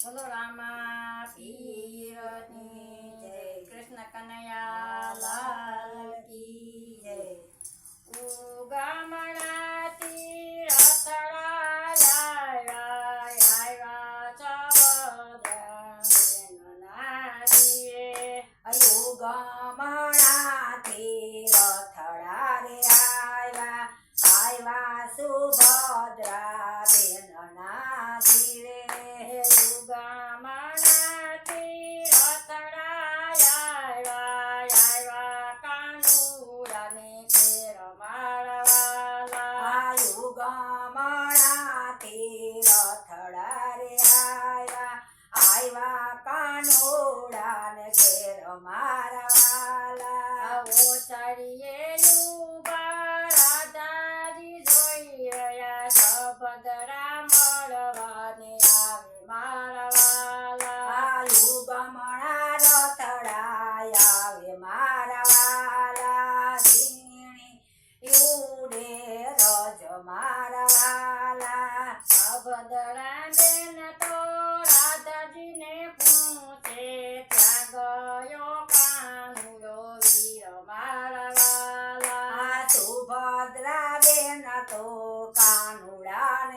બોલો રામા પીરની જય કૃષ્ણ કનૈયા લાલ કી જય ઉગામણાથી રતડા આવ્યા આવ્યા ચબદ્રા યુગમણાથી રથડા રે આવ્યા આવ્યા સુભદ્રા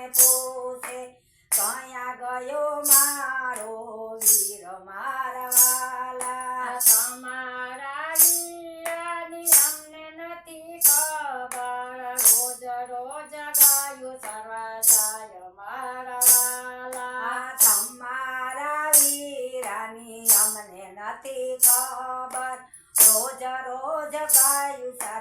કાનુડાને પૂછે કયા ગયો મારો વીર મારવાલા. તમારા વીરાની અમને નથી ખબર. રોજ રોજ ગાયું સર્વસાય મારા વાલા તમારા વીરાની અમને નથી ખબર. રોજ રોજ ગાયું સારવા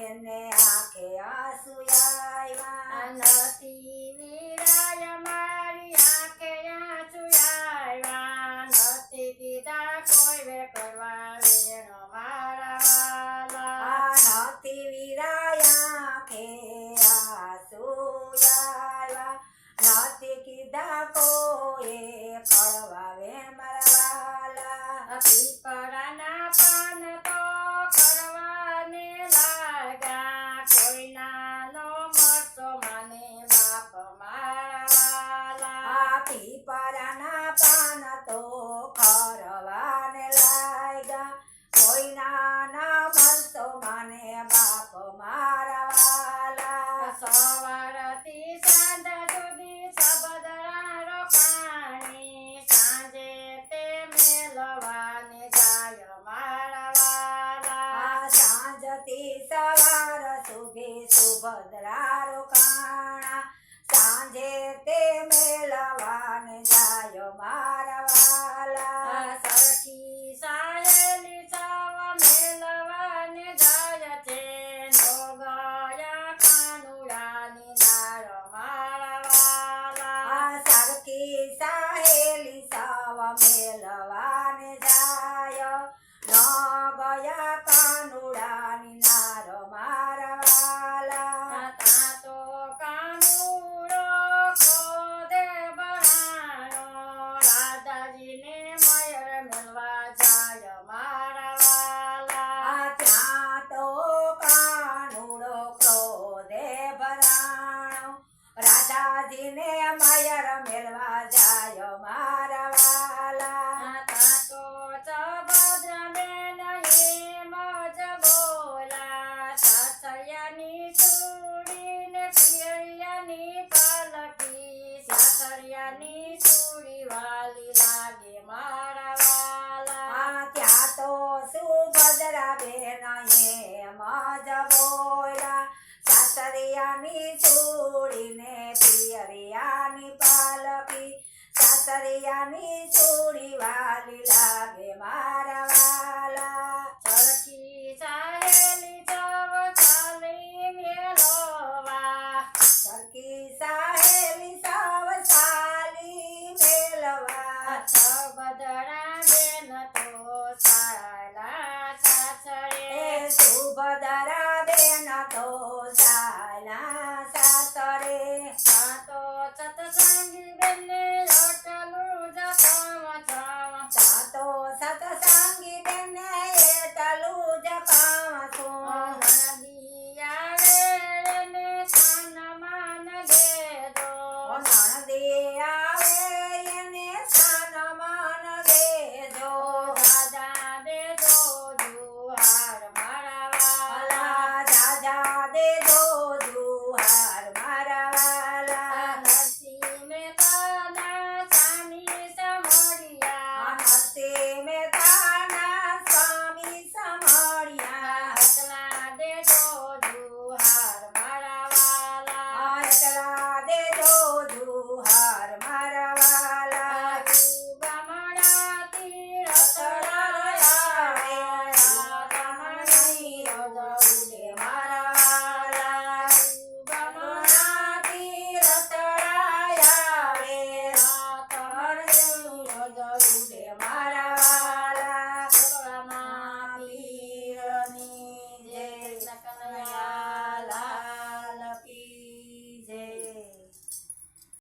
મને બાપ મારા વાલા. સવારથી સાંજ સુધી સબદરા રોકાણી સાંજે તે મેલવાને જાય મારા વાલા. સાંજથી સવાર સુધી સુભદ્રા રોકાણા સાંજે તે મેલવાને જાય. ન ગયા કાનુડાની નાર મારવાલા. તા તો કાનુડો ક્રોધે બહાનો. રાધાજીને મયર મેલવા જાય મારવાલા. ત્યાં તો કાનુડો ક્રોધે ભરાણો રાધાજીને મયર મેલવા જાય મારા डरा बेना ये मज़ा बोला सासरिया नी छोड़ी ने पियरिया नी पालपी सासरिया नी छोड़ी वाली लागे मारा वाला. चलकी सहेली चव चाली मेलोवा चलकी चाहेली चव चाली मेलवा अच्छा बदरा